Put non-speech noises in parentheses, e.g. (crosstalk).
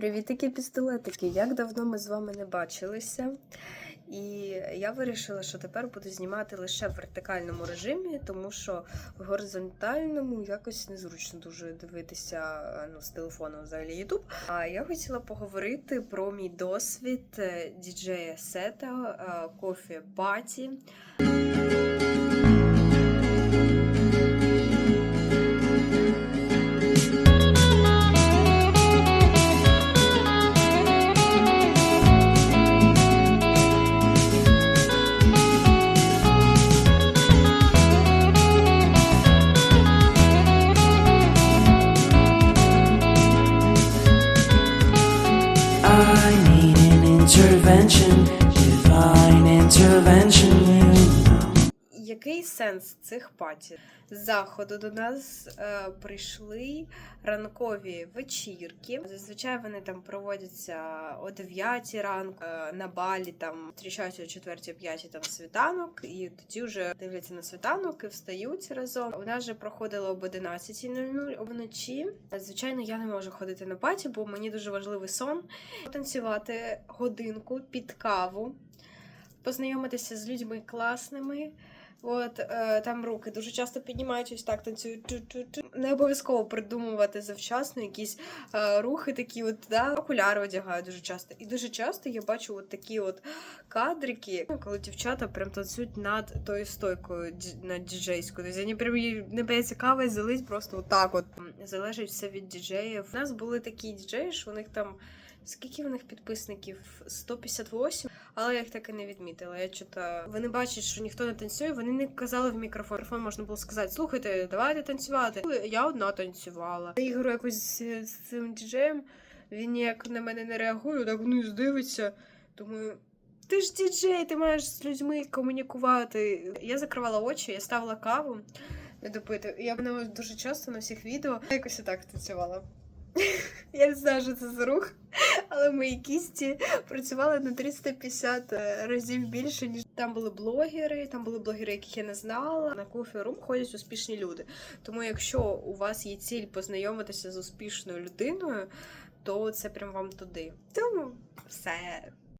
Привітики, пістолетики! Як давно ми з вами не бачилися. І я вирішила, що тепер буду знімати лише в вертикальному режимі, тому що в горизонтальному якось незручно дуже дивитися ну, з телефону взагалі YouTube. А я хотіла поговорити про мій досвід е, діджея сета е, кофі паті. I need an intervention, divine intervention. Який сенс цих паті? З заходу до нас е, прийшли ранкові вечірки. Зазвичай вони там проводяться о 9 ранку е, на балі, там зустрічаються о 4-5 там світанок, і тоді вже дивляться на світанок і встають разом. У нас же проходило об 11.00 вночі. Звичайно, я не можу ходити на паті, бо мені дуже важливий сон. Танцювати годинку під каву, познайомитися з людьми класними. От е, там руки дуже часто піднімають ось так танцюють. Ту-ту-ту. Не обов'язково придумувати завчасно якісь е, рухи, такі от да, окуляри одягають дуже часто. І дуже часто я бачу от такі от кадрики, коли дівчата прям танцюють над тою стойкою над діджейською. Тобто вони прям не бояться кави залить просто отак. От залежить все від діджеїв. У нас були такі діджеї, що у них там. Скільки в них підписників? 158, але я їх так і не відмітила. Я чого вони бачать, що ніхто не танцює. Вони не казали в мікрофон. Мікрофон можна було сказати: слухайте, давайте танцювати. Я одна танцювала. Я ігру якось з цим діджеєм. Він ніяк на мене не реагує, так вниз дивиться. Думаю. Ти ж діджей, ти маєш з людьми комунікувати. Я закривала очі, я ставила каву не допити. Я вона дуже часто на всіх відео якось так танцювала. (laughs) Я не знаю, що це за рух, але мої кісті працювали на 350 разів більше, ніж там були блогери, там були блогери, яких я не знала. На кофі-рум ходять успішні люди. Тому, якщо у вас є ціль познайомитися з успішною людиною, то це прям вам туди. Тому все.